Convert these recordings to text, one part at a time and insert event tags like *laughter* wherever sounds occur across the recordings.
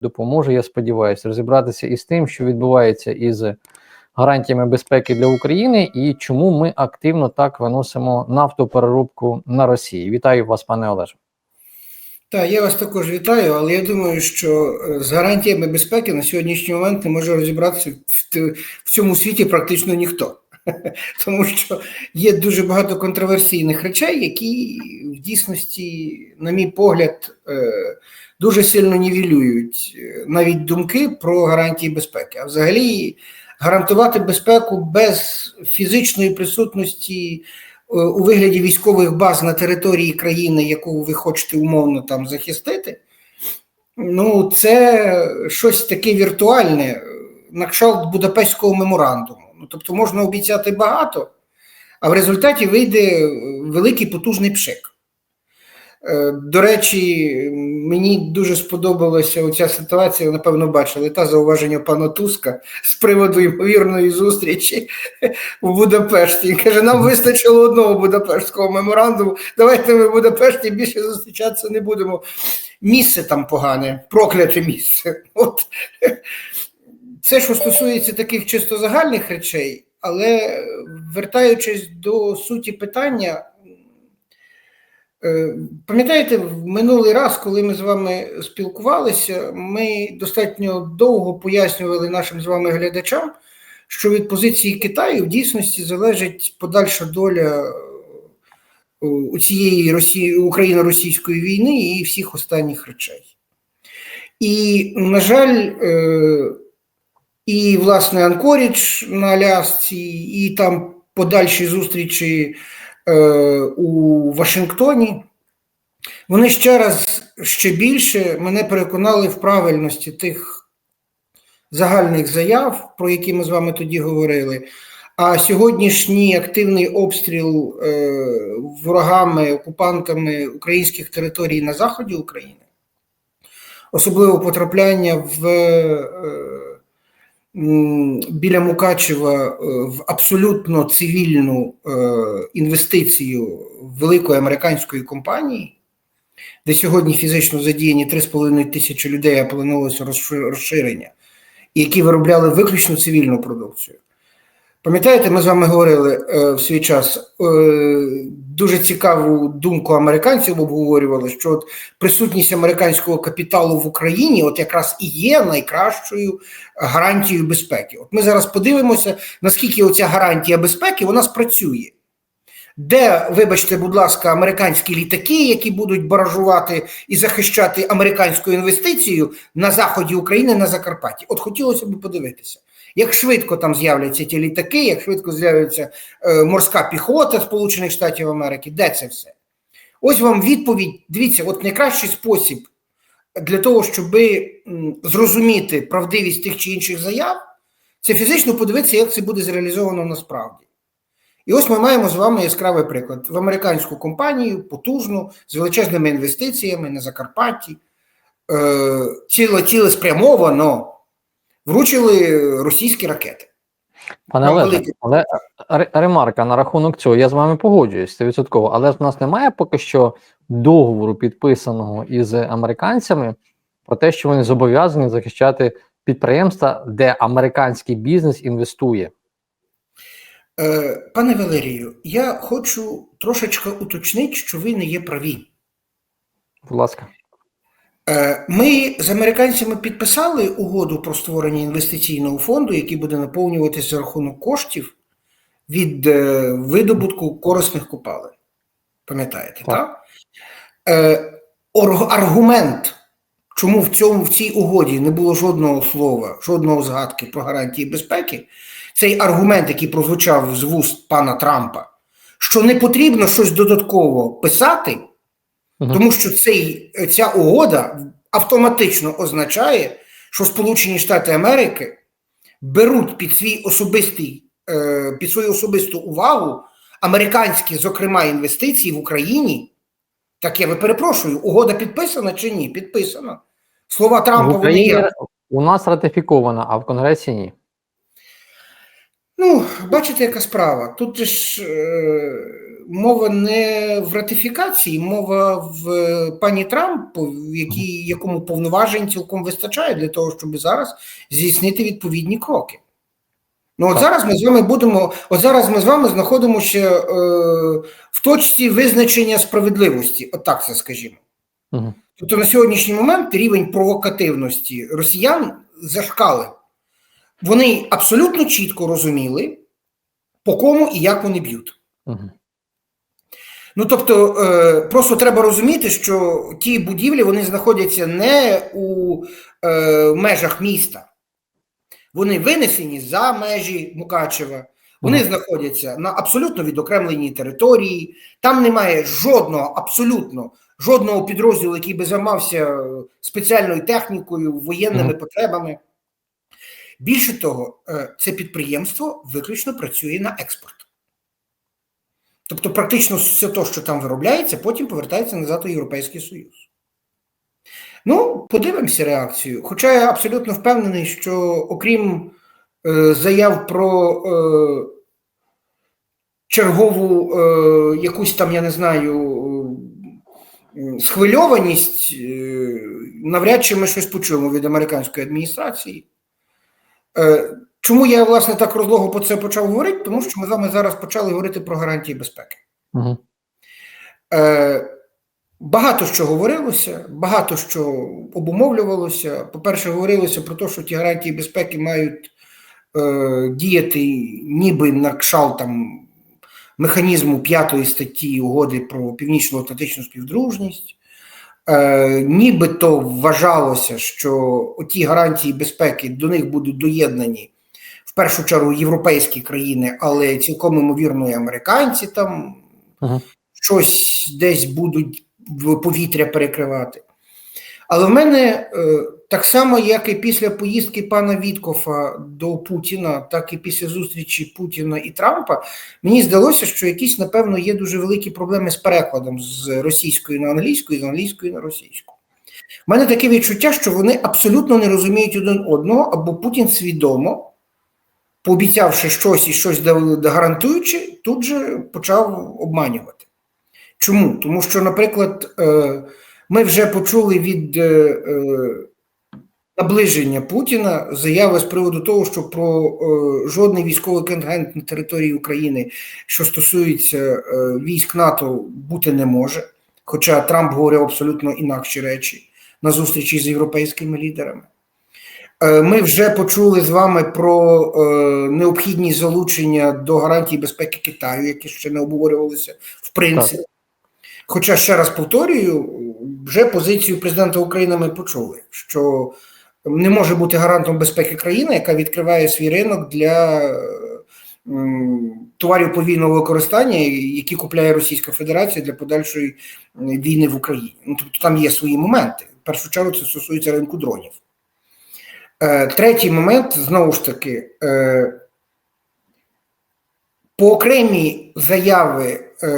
допоможе, я сподіваюся, розібратися із тим, що відбувається із гарантіями безпеки для України і чому ми активно так виносимо нафтопереробку на Росії. Вітаю вас, пане Олеже. Так, я вас також вітаю, але я думаю, що е, з гарантіями безпеки на сьогоднішній момент не може розібратися в, цьому світі практично ніхто. *laughs* Тому що є дуже багато контроверсійних речей, які в дійсності, на мій погляд, е, дуже сильно нівелюють е, навіть думки про гарантії безпеки. А взагалі гарантувати безпеку без фізичної присутності е, у вигляді військових баз на території країни, яку ви хочете умовно там захистити, ну це щось таке віртуальне, на кшталт Будапештського меморандуму. Ну, тобто можна обіцяти багато, а в результаті вийде великий потужний пшик. Е, До речі, мені дуже сподобалася оця ситуація, напевно, бачили та зауваження пана Туска з приводу ймовірної зустрічі в Будапешті. Він каже, нам вистачило одного Будапештського меморандуму. Давайте ми в Будапешті більше зустрічатися не будемо. Місце там погане, прокляте місце. От це, що стосується таких чисто загальних речей, але вертаючись до суті питання, е, пам'ятаєте, в минулий раз, коли ми з вами спілкувалися, ми достатньо довго пояснювали нашим з вами глядачам, що від позиції Китаю в дійсності залежить подальша доля е, у цієї Росії, Україно-російської війни і всіх останніх речей. І, на жаль, е, і, власне, Анкорідж на Алясці, і там подальші зустрічі е, у Вашингтоні. Вони ще раз ще більше мене переконали в правильності тих загальних заяв, про які ми з вами тоді говорили. А сьогоднішній активний обстріл е, ворогами, окупантами українських територій на заході України, особливо потрапляння в. Е, біля Мукачева е, в абсолютно цивільну е, інвестицію великої американської компанії, де сьогодні фізично задіяні 3,5 тисячі людей, а планувалося розширення, які виробляли виключно цивільну продукцію. Пам'ятаєте, ми з вами говорили е, в свій час е, дуже цікаву думку американців обговорювали, що от присутність американського капіталу в Україні от якраз і є найкращою гарантією безпеки. От ми зараз подивимося, наскільки оця гарантія безпеки вона спрацює. Де, вибачте, будь ласка, американські літаки, які будуть баражувати і захищати американську інвестицію на заході України на Закарпатті? От хотілося б подивитися, як швидко там з'являться ті літаки, як швидко з'явиться е, морська піхота Сполучених Штатів Америки, де це все? Ось вам відповідь. Дивіться, от найкращий спосіб для того, щоб зрозуміти правдивість тих чи інших заяв, це фізично подивитися, як це буде зреалізовано насправді. І ось ми маємо з вами яскравий приклад в американську компанію, потужну, з величезними інвестиціями на Закарпатті, е, ціле, цілеспрямовано вручили російські ракети. Пане Олеже, але ремарка на рахунок цього, я з вами погоджуюсь 100%, але ж в нас немає поки що договору, підписаного із американцями, про те, що вони зобов'язані захищати підприємства, де американський бізнес інвестує. Е, Пане Валерію, я хочу трошечки уточнити, що ви не є праві. Будь ласка. Е, Ми з американцями підписали угоду про створення інвестиційного фонду, який буде наповнюватися за рахунок коштів від е, видобутку корисних копалин. Пам'ятаєте, Так. так? Е, аргумент, чому в цьому в цій угоді не було жодного слова, жодного згадки про гарантії безпеки, цей аргумент, який прозвучав з вуст пана Трампа, що не потрібно щось додатково писати. Мгм. Тому що цей, ця угода автоматично означає, що Сполучені Штати Америки беруть під свій особистий, е, під свою особисту увагу американські, зокрема, інвестиції в Україні. Так я ви перепрошую, угода підписана чи ні? Підписана. Слова В Трампа вони є. у нас ратифікована, а в Конгресі ні. Ну, бачите, яка справа. Тут ж е, мова не в ратифікації, мова в е, пані Трампу, в якій, якому повноважень цілком вистачає для того, щоб зараз здійснити відповідні кроки. Ну, от Так. зараз ми з вами будемо, от зараз ми з вами знаходимося е, в точці визначення справедливості, от так це скажімо. Мгм. Тобто на сьогоднішній момент рівень провокативності росіян зашкалив. Вони абсолютно чітко розуміли, по кому і як вони б'ють. Мгм. Ну тобто, е, просто треба розуміти, що ті будівлі вони знаходяться не у е, межах міста, вони винесені за межі Мукачева. Вони знаходяться на абсолютно відокремленій території. Там немає жодного, абсолютно жодного підрозділу, який би займався е, спеціальною технікою, воєнними Мгм. потребами. Більше того, е, це підприємство виключно працює на експорт. Тобто, практично все те, що там виробляється, потім повертається назад у Європейський Союз. Ну, подивимося реакцію. Хоча я абсолютно впевнений, що окрім е, заяв про е, чергову е, якусь там, я не знаю, е, схвильованість, е, навряд чи ми щось почуємо від американської адміністрації. Е, Чому я власне так розлого про це почав говорити? Тому що ми з вами зараз почали говорити про гарантії безпеки. Е, Багато що говорилося, багато що обумовлювалося. По-перше, говорилося про те, що ті гарантії безпеки мають е, діяти ніби на кшалт там механізму п'ятої статті угоди про північно-атлантичну співдружність. Е, нібито вважалося, що ті гарантії безпеки до них будуть доєднані в першу чергу європейські країни, але цілком ймовірно і американці там Мгм. щось десь будуть в повітря перекривати. Але в мене е, так само, як і після поїздки пана Віткофа до Путіна, так і після зустрічі Путіна і Трампа, мені здалося, що якісь, напевно, є дуже великі проблеми з перекладом з російської на англійську і з англійської на російську. У мене таке відчуття, що вони абсолютно не розуміють один одного, або Путін свідомо, пообіцявши щось і щось гарантуючи, тут же почав обманювати. Чому? Тому що, наприклад, е, ми вже почули від е, е, наближення Путіна заяви з приводу того, що про е, жодний військовий контингент на території України, що стосується е, військ НАТО, бути не може. Хоча Трамп говорив абсолютно інакші речі на зустрічі з європейськими лідерами. Е, Ми вже почули з вами про е, необхідність залучення до гарантій безпеки Китаю, які ще не обговорювалися в принципі. Хоча ще раз повторюю, вже позицію президента України ми почули, що не може бути гарантом безпеки країни, яка відкриває свій ринок для товарів подвійного використання, які купляє Російська Федерація для подальшої війни в Україні. Ну, тобто там є свої моменти. В першу чергу це стосується ринку дронів. Е, Третій момент знову ж таки. Е, по окремі заяви е,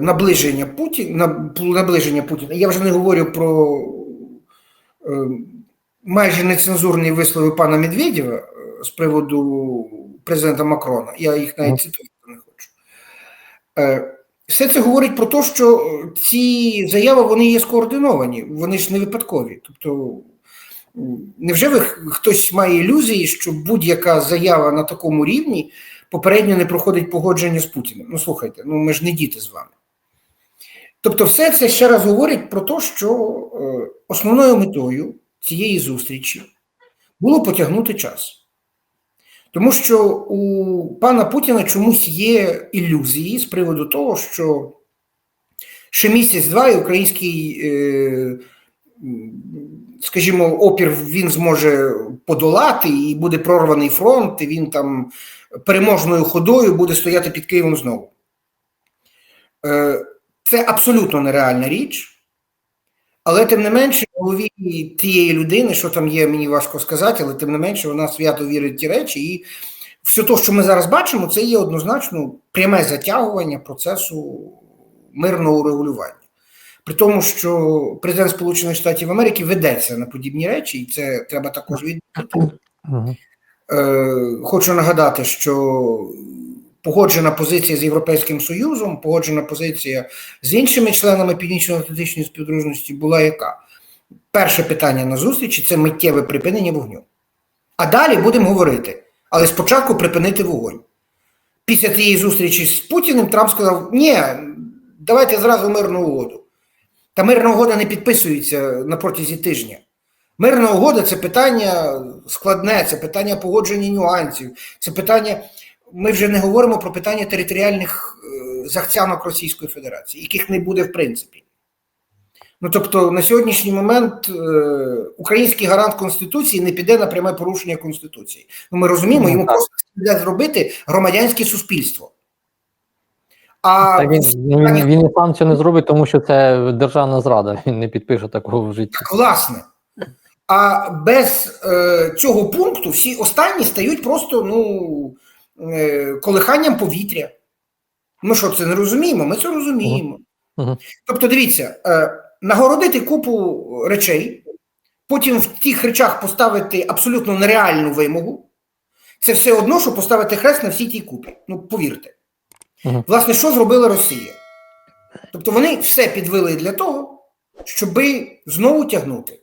наближення Путіна, наближення Путіна, я вже не говорю про е, майже нецензурні вислови пана Медведєва е, з приводу президента Макрона. Я їх навіть цитувати не хочу. Е, все це говорить про те, що ці заяви вони є скоординовані, вони ж не випадкові. Тобто, невже ви хтось має ілюзії, що будь-яка заява на такому рівні попередньо не проходить погодження з Путіним? Ну слухайте, ну ми ж не діти з вами. Тобто, все це ще раз говорить про те, що е, основною метою цієї зустрічі було потягнути час. Тому що у пана Путіна чомусь є ілюзії з приводу того, що ще місяць-два і український, е, скажімо, опір він зможе подолати, і буде прорваний фронт, і він там переможною ходою буде стояти під Києвом знову. Е, Це абсолютно нереальна річ. Але тим не менше, голові тієї людини, що там є, мені важко сказати, але тим не менше, вона свято вірить в ті речі. І все те, що ми зараз бачимо, це є однозначно пряме затягування процесу мирного регулювання. При тому, що президент Сполучених Штатів Америки ведеться на подібні речі, і це треба також відмітити. Е, хочу нагадати, що погоджена позиція з Європейським Союзом, погоджена позиція з іншими членами Північно-Атлантичної співдружності була яка? Перше питання на зустрічі це миттєве припинення вогню. А далі будемо говорити. Але спочатку припинити вогонь. Після тієї зустрічі з Путіним Трамп сказав: ні, давайте зразу мирну угоду. Та мирна угода не підписується на протязі тижня. Мирна угода це питання складне, це питання погодження нюансів, це питання. Ми вже не говоримо про питання територіальних е, захцянок Російської Федерації, яких не буде в принципі. Ну тобто, на сьогоднішній момент е, український гарант Конституції не піде на пряме порушення Конституції. Ну, ми розуміємо, Ну, йому так. просто треба зробити громадянське суспільство. А Так він, він, він сам цього не зробить, тому що це державна зрада. Він не підпише такого в житті. Так, власне. А без е, цього пункту всі останні стають просто ну, е, колиханням повітря. Ми що це не розуміємо? Ми це розуміємо. Мгм. Тобто, дивіться, е, нагородити купу речей, потім в тих речах поставити абсолютно нереальну вимогу. Це все одно, що поставити хрест на всій тій купі. Ну, повірте. Угу. Власне, що зробила Росія? Тобто вони все підвели для того, щоби знову тягнути.